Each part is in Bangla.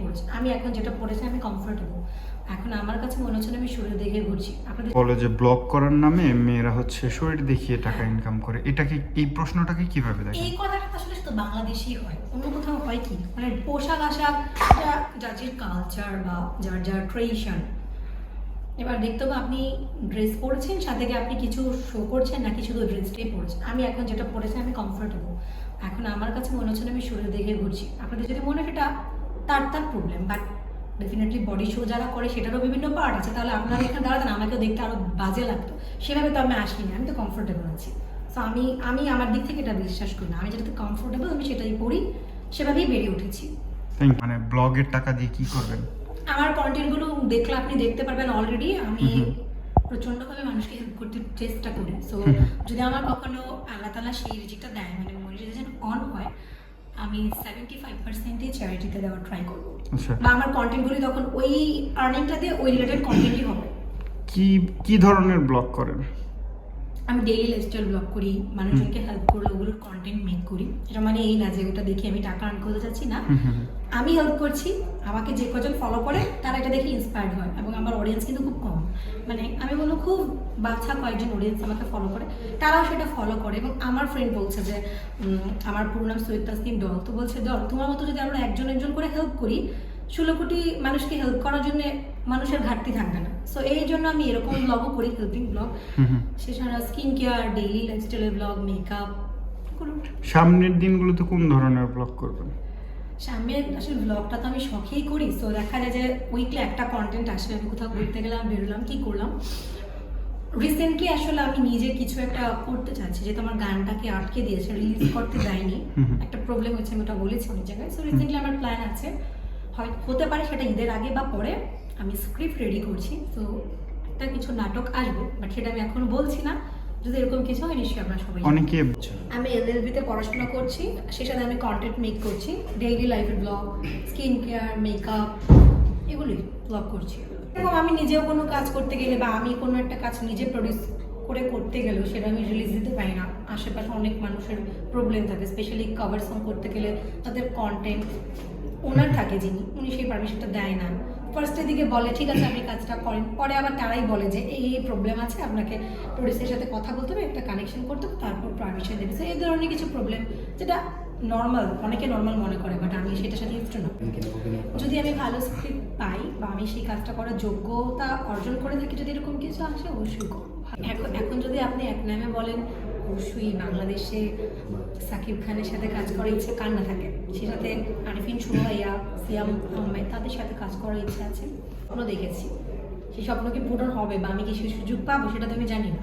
পড়েছে। আমি এখন যেটা পড়েছি আমি কমফোর্টেবল এখন আমার কাছে মনে হচ্ছে আমি শরীর দেখে ঘুরছি। আপনাদের বলে যে ব্লগ করার নামে মেয়েরা হচ্ছে শরীর দেখিয়ে টাকা ইনকাম করে। এটাকে এই প্রশ্নটাকে কীভাবে দেখেন? এই কথাটা আসলে শুধু বাংলাদেশেই হয়। অন্য কোথাও হয় কি? মানে পোশাক আশাক যার যার কালচার বা যার যার ট্রেডিশন এবার দেখতে হবে আপনি ড্রেস পরেছেন সাথে গিয়ে আপনি কিছু শো করছেন নাকি শুধু ড্রেসটাই পরেছেন। আমি এখন যেটা পরেছি আমি কমফোর্টেবল এখন আমার কাছে মনে হচ্ছে আমি শরীর দেখে ঘুরছি। আপনাদের যদি মনে হয় এটা তার তার problem but definitely body show যারা করে সেটারও বিভিন্ন পার্ট আছে। তাহলে আপনারা এখানে দাঁড়াতেন আমাকেও দেখতে আরও বাজে লাগতো। সেভাবে তো আমি আসিনি আমি তো কমফোর্টেবল আছি। তো আমি আমি আমার দিক থেকে এটা বিশ্বাস করি না। আমি যেটাতে কমফোর্টেবল আমি সেটাই পড়ি সেভাবেই বেড়ে উঠেছি। মানে ব্লগের টাকা দিয়ে কি করবেন? আমার কন্টেন্টগুলো দেখলে আপনি দেখতে পারবেন অলরেডি আমি। প্রচন্ডভাবে মানুষকে হেল্প করতে চেষ্টা করি। সো। যদি আমার কখনো আল্লাহ তালা সেই রিজিকটা দেয় মানে মনিটাইজেশন অন হয় আমি সেভেন্টি ফাইভ পার্সেন্টই চ্যারিটিতে দেওয়ার ট্রাই করব। আচ্ছা। বা আমার কন্টেন্টগুলি তখন ওই আর্নিংটাতে দিয়ে ওই রিলেটেড কন্টেন্টই হবে। কি কি ধরনের ব্লগ করেন? আমি ডেইলি লাইফস্টাইল ব্লগ করি মানুষজনকে হেল্প করলে ওগুলোর কন্টেন্ট মেক করি। এটা মানে এই না যে ওটা দেখে আমি টাকা আর্ন করতে চাচ্ছি না। আমি হেল্প করছি আমাকে যে কজন ফলো করে তারা এটা দেখে ইন্সপায়ার্ড হয় এবং আমার অডিয়েন্স কিন্তু খুব কম। মানে আমি বলব খুব বাচ্চা কয়েকজন অডিয়েন্স আমাকে ফলো করে। তারাও সেটা ফলো করে এবং আমার ফ্রেন্ড বলছে যে আমার পুরো নাম সৈয়দ তাসনিম দল তো বলছে দল তোমার মতো যদি আমরা একজন একজন করে হেল্প করি ষোলো কোটি মানুষকে হেল্প করার জন্য মানুষের ঘাটতি থাকবে না। সো এই জন্য আমি এরকম ব্লগও করি হেল্পিং ব্লগ। সেছাড়া স্কিন কেয়ার ডেইলি লাইফস্টাইলের ব্লগ মেকআপ সামনের দিনগুলোতে কোন ধরনের ব্লগ করবেন? সামনের আসলে ব্লগটা তো আমি শখেই করি সো দেখা যায় যে উইকলি একটা কন্টেন্ট আসে আমি কোথাও ঘুরতে গেলাম বেরোলাম কি করলাম। রিসেন্টলি আসলে আমি নিজে কিছু একটা করতে চাচ্ছি যেহেতু আমার গানটাকে আটকে দিয়েছে রিলিজ করতে হুম। একটা প্রবলেম হচ্ছে আমি ওটা বলেছি অনেক জায়গায়। সো রিসেন্টলি আমার প্ল্যান আছে হয় হতে পারে সেটা ঈদের আগে বা পরে। আমি স্ক্রিপ্ট রেডি করছি তো একটা কিছু নাটক আসবে বাট সেটা আমি এখনও বলছি না। যদি এরকম কিছু হয় নিশ্চয়ই আমরা সবাই। অনেকে আমি এলএলবিতে পড়াশোনা করছি সেই সাথে আমি কন্টেন্ট মেক করছি। ডেইলি লাইফের ব্লগ স্কিন কেয়ার মেকআপ এগুলোই ব্লগ করছি। এবং আমি নিজেও কোনো কাজ করতে গেলে বা আমি কোনো একটা কাজ নিজে প্রডিউস করে করতে গেলেও সেটা আমি রিলিজ দিতে পারি না। আশেপাশে অনেক মানুষের প্রবলেম থাকে স্পেশালি কভার সং করতে গেলে তাদের কন্টেন্ট ওনার থাকে যিনি উনি সেই পারমিশনটা দেয় না। ফার্স্টের দিকে বলে ঠিক আছে আপনি কাজটা করেন। পরে আবার তারাই বলে যে এই এই প্রবলেম আছে আপনাকে প্রডিউসের সাথে কথা বলতে হবে একটা কানেকশন করতে হবে তারপর পারমিশন দেবে। এই ধরনের কিছু প্রবলেম যেটা নর্মাল অনেকে নর্মাল মনে করে বাট আমি সেটার সাথে ইউজ না। যদি আমি ভালো স্ক্রিপ্ট পাই বা আমি সেই কাজটা করার যোগ্যতা অর্জন করে থাকি যদি এরকম কিছু আসে অবশ্যই এখন এখন যদি আপনি এক নামে বলেন অবশ্যই বাংলাদেশে সাকিব খানের সাথে কাজ করার ইচ্ছে কার না থাকে? সে সাথে আরিফিন সুমাইয়া সিয়াম আহমেদ, তাদের সাথে কাজ করার ইচ্ছে আছে। আমরা দেখেছি। সেই স্বপ্ন কি পূরণ হবে বা আমি কি সেই সুযোগ পাবো সেটা তো আমি জানি না।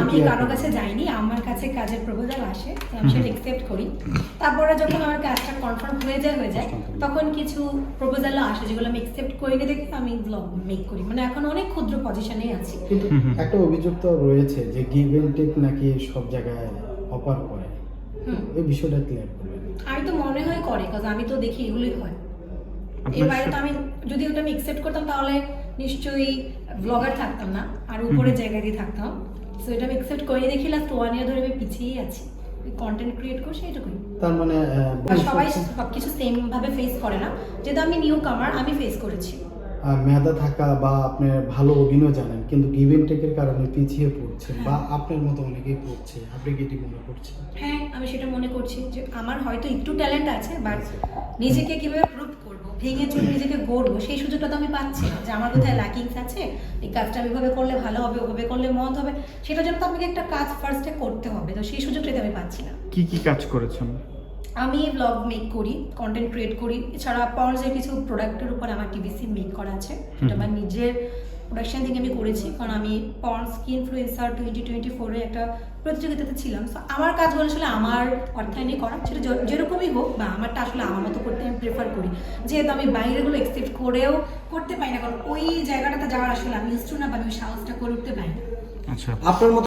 আমি কারও কাছে যাইনি আমার কাছে কাজের প্রপোজাল আসে আমি সেটা একসেপ্ট করি। তারপরে যখন আমার কাজটা কনফার্ম হয়ে যায় হয়ে যায় তখন কিছু প্রপোজালও আসে যেগুলো আমি একসেপ্ট করে নিয়ে দেখে আমি ব্লগ মেক করি। মানে এখন অনেক ক্ষুদ্র পজিশনেই আছি। একটা অভিযোগ তো রয়েছে যে গিভ এন্ড টেক নাকি সব জায়গায় অফার করে। এই বিষয়টা ক্লিয়ার করবেন। আমি তো মনে হয় করে কাজ আমি তো দেখি এগুলোই হয়। এবারে তো আমি যদি ওটা আমি একসেপ্ট করতাম তাহলে নিশ্চয়ই ব্লগার থাকতাম না আর উপরের জায়গায় দিয়ে থাকতাম। সো এটা আমি একসেপ্ট করে দেখি লাস্ট ওয়ান ইয়ার ধরে আমি পিছিয়েই আছি। কন্টেন্ট ক্রিয়েট করছি এটুকুই। তার মানে সবাই সবকিছু সেম ভাবে ফেস করে না। যেহেতু আমি নিউ কামার আমি ফেস করেছি। মেধা থাকা বা আপনার ভালো অভিনয় জানেন কিন্তু গিভ টেকের কারণে পিছিয়ে পড়ছেন বা আপনার মতো অনেকেই পড়ছে। আপনি কি এটি মনে করছেন? হ্যাঁ আমি সেটা মনে করছি যে আমার হয়তো একটু ট্যালেন্ট আছে বাট নিজেকে কীভাবে প্রুভ করব? ভেঙে চুরে নিজেকে গড়বো সেই সুযোগটা তো আমি পাচ্ছি না। যে আমার কোথায় ল্যাকিংস আছে এই কাজটা আমি এভাবে করলে ভালো হবে ওভাবে করলে মত হবে সেটার জন্য তো আমাকে একটা কাজ ফার্স্টে করতে হবে। তো সেই সুযোগটাই আমি পাচ্ছি না। কি কি কাজ করেছেন? আমি ব্লগ মেক করি কন্টেন্ট ক্রিয়েট করি। এছাড়া পর্সের কিছু প্রোডাক্টের উপর আমার টিভিসি মেক করা আছে। সেটা আমার নিজের প্রোডাকশন থেকে আমি করেছি কারণ আমি পর্ন স্কিন ইনফ্লুয়েন্সার টোয়েন্টি টোয়েন্টি ফোরে একটা প্রতিযোগিতাতে ছিলাম। সো আমার কাজগুলো আসলে আমার অর্থায়নে করা সেটা যেরকমই হোক বা আমারটা আসলে আমার মতো করতে আমি প্রেফার করি। যেহেতু আমি বাইরেগুলো এক্সেপ্ট করেও করতে পারি না কারণ ওই জায়গাটাতে যাওয়ার আসলে আমি ইস্টু না বা আমি ওই সাহসটা করে উঠতে পারি না। আচ্ছা। আপনার মতো